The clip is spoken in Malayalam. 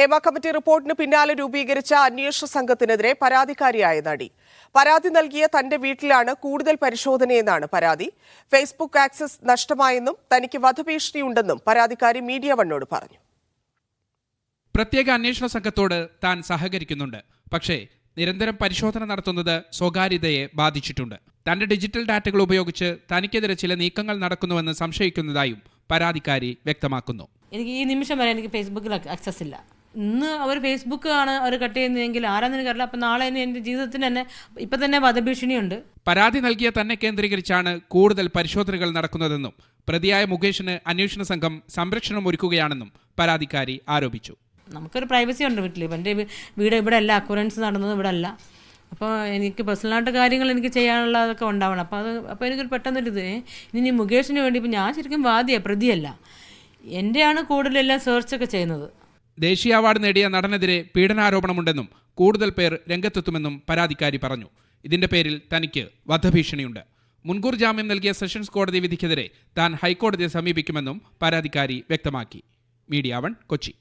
ഹേമ കമ്മിറ്റി റിപ്പോർട്ടിന് പിന്നാലെ രൂപീകരിച്ച അന്വേഷണ സംഘത്തിനെതിരെ പരാതിക്കാരിയായ നടി. പരാതി നൽകിയ തന്റെ വീട്ടിലാണ് കൂടുതൽ പരിശോധനയെന്നാണ് പരാതി. ഫേസ്ബുക്ക് ആക്സസ് നഷ്ടമായെന്നും തനിക്ക് വധഭീഷണിയുണ്ടെന്നും പരാതിക്കാരി മീഡിയ വണ്ണോട് പറഞ്ഞു. പ്രത്യേക അന്വേഷണ സംഘത്തോട് താൻ സഹകരിക്കുന്നുണ്ട്. പക്ഷേ നിരന്തരം പരിശോധന നടത്തുന്നത് സ്വകാര്യതയെ ബാധിച്ചിട്ടുണ്ട്. തന്റെ ഡിജിറ്റൽ ഡാറ്റകൾ ഉപയോഗിച്ച് തനിക്കെതിരെ ചില നീക്കങ്ങൾ നടക്കുന്നുവെന്ന് സംശയിക്കുന്നതായും പരാതിക്കാരി വ്യക്തമാക്കുന്നു. എനിക്ക് ഈ നിമിഷം വരെ എനിക്ക് ഫേസ്ബുക്കിൽ ആക്സസ് ഇല്ല. ഇന്ന് അവർ ഫേസ്ബുക്ക് ആണ് അവർ കട്ട് ചെയ്യുന്നതെങ്കിൽ ആരാന്ന് എനിക്കറിയില്ല അപ്പം നാളെ തന്നെ എന്റെ ജീവിതത്തിന് തന്നെ ഇപ്പം തന്നെ വധഭീഷണിയുണ്ട്. പരാതി നൽകിയ തന്നെ കേന്ദ്രീകരിച്ചാണ് കൂടുതൽ പരിശോധനകൾ നടക്കുന്നതെന്നും പ്രതിയായ മുകേഷിന് അന്വേഷണ സംഘം സംരക്ഷണം ഒരുക്കുകയാണെന്നും പരാതിക്കാരി ആരോപിച്ചു. നമുക്കൊരു പ്രൈവസി ഉണ്ട് വീട്ടിൽ എന്റെ വീട് ഇവിടെ അല്ല അക്വറൻസ് നടന്നത് ഇവിടെ അല്ല. അപ്പോൾ എനിക്ക് പേഴ്സണലായിട്ട് കാര്യങ്ങൾ എനിക്ക് ചെയ്യാനുള്ളതൊക്കെ ഉണ്ടാവണം. അപ്പോൾ അത് അപ്പോൾ എനിക്കൊരു പെട്ടെന്നൊരു ഇത്. ഇനി മുകേഷിന് വേണ്ടി ഇപ്പം ഞാൻ ശരിക്കും വാദിയാണ് പ്രതിയല്ല. എന്റെയാണ് കൂടുതലെല്ലാം സെർച്ചൊക്കെ ചെയ്യുന്നത്. ദേശീയ അവാർഡ് നേടിയ നടനെതിരെ പീഡനാരോപണമുണ്ടെന്നും കൂടുതൽ പേർ രംഗത്തെത്തുമെന്നും പരാതിക്കാരി പറഞ്ഞു. ഇതിന്റെ പേരിൽ തനിക്ക് വധഭീഷണിയുണ്ട്. മുൻകൂർ ജാമ്യം നൽകിയ സെഷൻസ് കോടതി വിധിക്കെതിരെ താൻ ഹൈക്കോടതിയെ സമീപിക്കുമെന്നും പരാതിക്കാരി വ്യക്തമാക്കി. Media one Kochi.